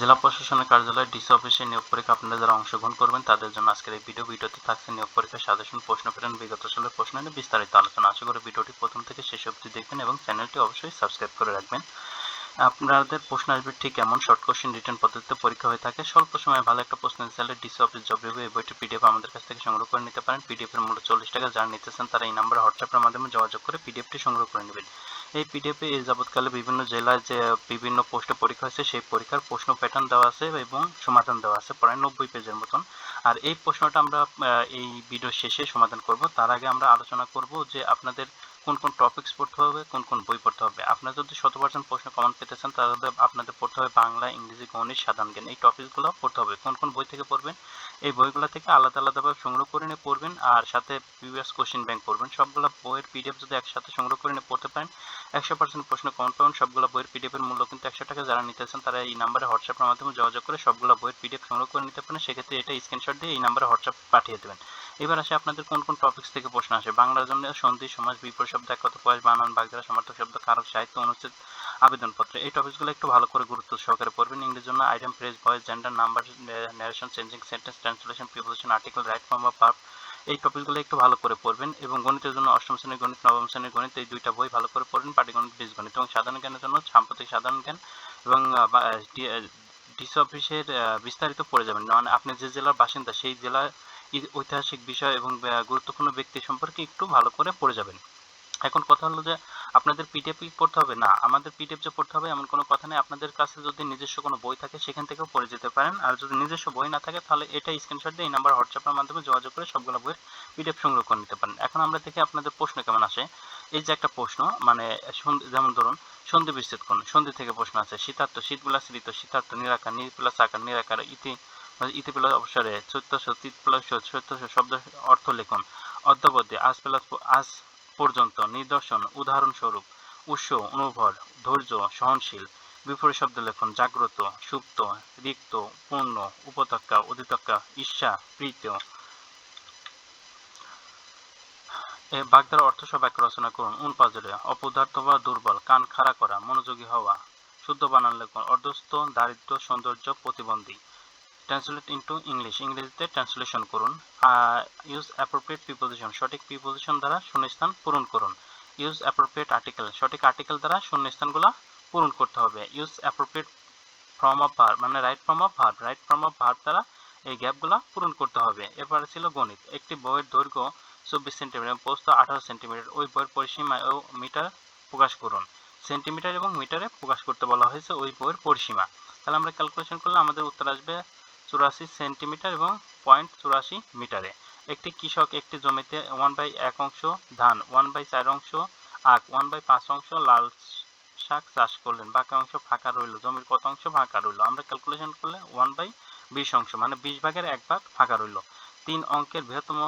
জেলা প্রশাসনের কার্যালয়ে ডিসি অফিসে নিয়োগ পরীক্ষা আপনারা যারা অংশগ্রহণ করবেন, তাদের জন্য আজকের এই ভিডিও, ভিডিওতে থাকছে নিয়োগ পরীক্ষা সাজেশন, প্রশ্ন প্রেরণ, বিগত সালের প্রশ্ন নিয়ে বিস্তারিত আলোচনা। আশা করি ভিডিওটি প্রথম থেকে শেষ অবধি দেখবেন এবং চ্যানেলটি অবশ্যই সাবস্ক্রাইব করে রাখবেন। আপনাদের প্রশ্ন আসবে ঠিক এমন শর্ট কোশ্চেন রিটার্ন পদ্ধতিতে পরীক্ষা হয়ে থাকে। স্বল্প সময়ে ভালো একটা প্রশ্ন চাইলে ডিসি অফিস জব রিভিউ এই বইটি পিডিএফ আমাদের কাছ থেকে সংগ্রহ করে নিতে পারেন। পিডিএফ এর মূল্য চল্লিশ টাকা। যারা নিতেছেন তারা এই নাম্বারে হোয়াটসঅ্যাপের মাধ্যমে যোগাযোগ করে পিডিএফটি সংগ্রহ করে নেবেন। এই পিডিএফে এই যাবৎকালে বিভিন্ন জেলায় যে বিভিন্ন পোস্টে পরীক্ষা হয়েছে, সেই পরীক্ষার প্রশ্ন প্যাটার্ন দেওয়া আছে এবং সমাধান দেওয়া আছে, প্রায় নব্বই পেজের মতন। আর এই প্রশ্নটা আমরা এই ভিডিও শেষে সমাধান করব। তার আগে আমরা আলোচনা করব যে আপনাদের কোন কোন টপিকস পড়তে হবে, কোন কোন বই পড়তে হবে। আপনারা যদি শত পার্সেন্ট প্রশ্ন কমন পেতে চান, তাহলে আপনাদের পড়তে হবে বাংলা, ইংরেজি, গণিত, সাধারণ জ্ঞান। এই টপিকসগুলো পড়তে হবে। কোন কোন বই থেকে পড়বেন? এই বইগুলো থেকে আলাদা আলাদাভাবে সংগ্রহ করে নিয়ে পড়বেন, আর সাথে প্রিভিয়াস কোশ্চেন ব্যাংক পড়বেন। সবগুলো বইয়ের পিডিএফ যদি একসাথে সংগ্রহ করে নিয়ে পড়তে পারেন, একশো পার্সেন্ট প্রশ্ন কমন পাবেন। সবগুলো বইয়ের পিডিএফ এর মূল্য কিন্তু একশো টাকা যারা নিতে চান, তারা এই নাম্বারে হোয়াটসঅ্যাপের মাধ্যমে যোগাযোগ করে সবগুলো বইয়ের পিডিএফ সংগ্রহ করে নিতে পারেন। সেক্ষেত্রে এটা স্ক্রিনশট দিয়ে এই নাম্বারে হোয়াটসঅ্যাপ পাঠিয়ে দেবেন। এবার আসে আপনাদের কোন কোন টপিকস থেকে প্রশ্ন আসে। বাংলার জন্য সন্ধি, সমাজ বিপরীত শব্দ বানান সমার্থক শব্দ কারক সাহিত্য আবেদনপত্র। এই টপিকসগুলো একটু ভালো করে গুরুত্ব সহকারে পড়বেন। ইংরেজির জন্য item phrase, voice gender number changing sentence translation preposition article right form বা পার্ট এই টপিকগুলো একটু ভালো করে পড়বেন এবং গণিতের জন্য অষ্টম শ্রেণির গণিত, নবম শ্রেণির গণিত এই দুইটা বই ভালো করে পড়বেন। পাটিগণিত, বীজগণিত এবং সাধারণ জ্ঞানের জন্য সাম্প্রতিক সাধারণ জ্ঞান এবং ডিসি অফিসের বিস্তারিত পড়ে যাবেন। মানে আপনি যে জেলার বাসিন্দা সেই জেলার ঐতিহাসিক বিষয় এবং গুরুত্বপূর্ণ ব্যক্তি সম্পর্কে একটু ভালো করে পড়ে যাবেন। এখন কথা হলো যে আপনাদের পিডিএফ পড়তে হবে। না, আমাদের পিডিএফ যে পড়তে হবে এমন কোনো কথা নেই। আপনাদের কাছে যদি নিজস্ব কোনো বই থাকে, সেখান থেকেও পড়ে যেতে পারেন। আর যদি নিজস্ব বই না থাকে, তাহলে এটা স্ক্রিনশট দিয়ে এই নাম্বার হোয়াটসঅ্যাপের মাধ্যমে যোগাযোগ করে সবগুলো বইয়ের পিডিএফ সংগ্রহ করে নিতে পারেন। এখন আমরা দেখি আপনাদের প্রশ্ন কেমন আসে। এই যে একটা প্রশ্ন মানে যেমন ধরুন, সন্ধি বিচ্ছেদ কোন সন্ধি থেকে প্রশ্ন আছে শীতার্থ শীত প্লাস ঋত, শীতার্থ, নিরাকার নির প্লাস আকার, নিরাকার, ইতি ইতি প্লাস অবসরে চৈত্য তিত প্লাস চৈত্য শব্দ অর্থ লেখন। অদ্যাবধি, আজ প্লাস, আজ পর্যন্ত নিদর্শন, উদাহরণস্বরূপ উৎস, অনুভর, ধৈর্য, সহনশীল, বিপরীত শব্দ লেখন, জাগ্রত, সুপ্ত, রিক্ত, পূর্ণ, উপত্যকা, অধিতক্কা, ঈর্ষা, প্রীত। এ বাগদার অর্থ সহ বাক্য রচনা করুন। উন পাজরে, অপদার্থ বা দুর্বল, কান খাড়া করা, মনোযোগী হওয়া, শুদ্ধ বানান লেখন, অর্ধস্থ দারিদ্র সৌন্দর্য, প্রতিবন্ধী। ট্রান্সলেট ইনটু ইংলিশ ইংরেজিতে ট্রান্সলেশন করুন। ইউজ অ্যাপ্রোপ্রিয়েট প্রিপোজিশন সঠিক প্রিপোজিশন দ্বারা শূন্যস্থান পূরণ করুন। ইউজ অ্যাপ্রোপ্রিয়েট আর্টিকেল সঠিক আর্টিকেল দ্বারা শূন্যস্থানগুলো পূরণ করতে হবে। Use appropriate form of verb মানে right form of verb right form of verb দ্বারা এই গ্যাপগুলো পূরণ করতে হবে। এরপরে ছিল গণিত। একটি বইয়ের দৈর্ঘ্য চব্বিশ সেন্টিমিটার এবং প্রস্থ আঠারো সেন্টিমিটার। ওই বইয়ের পরিসীমা ও মিটার প্রকাশ করুন। সেন্টিমিটার এবং মিটারে প্রকাশ করতে বলা হয়েছে ওই বইয়ের পরিসীমা। তাহলে আমরা ক্যালকুলেশন করলে আমাদের উত্তর আসবে চুরাশি সেন্টিমিটার এবং পয়েন্ট চুরাশি মিটারে। একটি কৃষক একটি জমিতে ওয়ান বাই এক অংশ ধান, ওয়ান বাই চার অংশ আখ, ওয়ান বাই পাঁচ অংশ লাল শাক চাষ করলেন। বাকি অংশ ফাঁকা রইল। জমির কত অংশ ফাঁকা রইল? আমরা ক্যালকুলেশন করলে ওয়ান বাই বিশ অংশ মানে বিশ ভাগের এক ভাগ ফাঁকা রইল। তিন অঙ্কের বৃহত্তম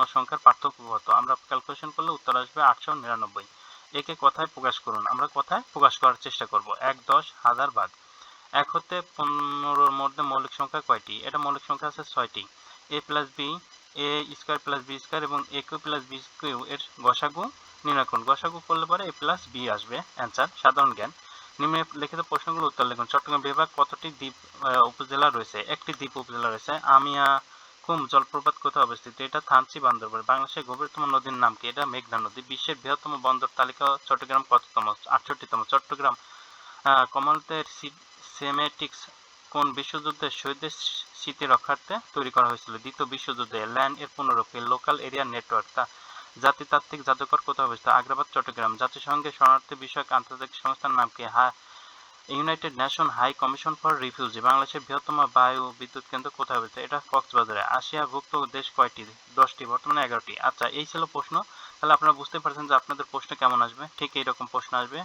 ও সংখ্যার পার্থক্য কত? আমরা ক্যালকুলেশন করলে উত্তর আসবে আটশো নিরানব্বই। একে কথায় প্রকাশ করুন। আমরা কথায় প্রকাশ করার চেষ্টা করব। এক দশ হাজার ভাগ। এক হতে পনেরোর মধ্যে মৌলিক সংখ্যা কয়টি? এটা মৌলিক সংখ্যা আছে ছয়টি। A plus B A square plus B square এবং A cube plus B cube এর গসাগু নির্ণয় করুন। গসাগু করলে পরে এ প্লাস বি আসবে। অ্যান্সার সাধারণ জ্ঞান। নিম্নে লিখিত প্রশ্নগুলো উত্তর লিখুন। চট্টগ্রাম বিভাগ কতটি দ্বীপ উপজেলা রয়েছে? একটি দ্বীপ উপজেলা রয়েছে। আমিয়া কুম জলপ্রপাত কোথায় অবস্থিত? এটা থানচি বান্দরবান। বাংলাদেশের গভীরতম নদীর নাম কি? এটা মেঘনা নদী। বিশ্বের বৃহত্তম বন্দর তালিকা চট্টগ্রাম কততম? আটষট্টিতম। চট্টগ্রাম কমলতের সেমেটিক্স কোন বিশ্বযুদ্ধে শহীদদের স্মৃতি রক্ষার্থে তৈরি করা হয়েছিল? দ্বিতীয় বিশ্বযুদ্ধে ল্যান্ড এর পুনরুক্তি লোকাল এরিয়া নেটওয়ার্ক, তা জাতিতাত্ত্বিক জাদুঘর কোথায় অবস্থিত আগ্রাবাদ, চট্টগ্রাম। জাতিসংঘের শরণার্থী বিষয়ক আন্তর্জাতিক সংস্থার নাম কি? হা, United Nation High Commission for refugee, বাংলাদেশের বৃহত্তম বায়ু বিদ্যুৎ কেন্দ্র কোথায় অবস্থিত? এটা কক্সবাজারে। আসিয়াভুক্ত দেশ কয়টি? দশটি, বর্তমানে এগারোটি। আচ্ছা এই ছিল প্রশ্ন। তাহলে আপনারা বুঝতে পারছেন যে আপনাদের প্রশ্ন কেমন আসবে। ঠিক এইরকম প্রশ্ন আসবে।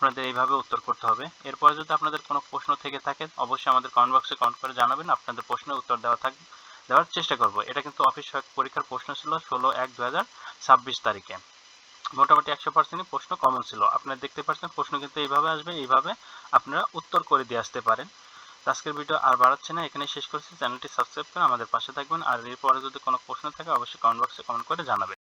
আপনাদের এইভাবে উত্তর করতে হবে। এরপরে যদি আপনাদের কোনো প্রশ্ন থেকে থাকে, অবশ্যই আমাদের কমেন্ট বক্সে কমেন্ট করে জানাবেন। আপনাদের প্রশ্নের উত্তর দেওয়া থাকবে দেওয়ার চেষ্টা করব। এটা কিন্তু অফিস পরীক্ষার প্রশ্ন ছিল ষোলো এক দু তারিখে। মোটামুটি একশো পার্সেন্টই প্রশ্ন কমন ছিল। আপনারা দেখতে পাচ্ছেন প্রশ্ন কিন্তু এইভাবে আসবে, এইভাবে আপনারা উত্তর করে দিয়ে আসতে পারেন। আজকের ভিডিও আর বাড়াচ্ছে না এখানে শেষ করছি। চ্যানেলটি সাবস্ক্রাইব করে আমাদের পাশে থাকবেন। আর এরপরে যদি কোনো প্রশ্ন থাকে, অবশ্যই কমেন্ট বক্সে কমেন্ট করে জানাবেন।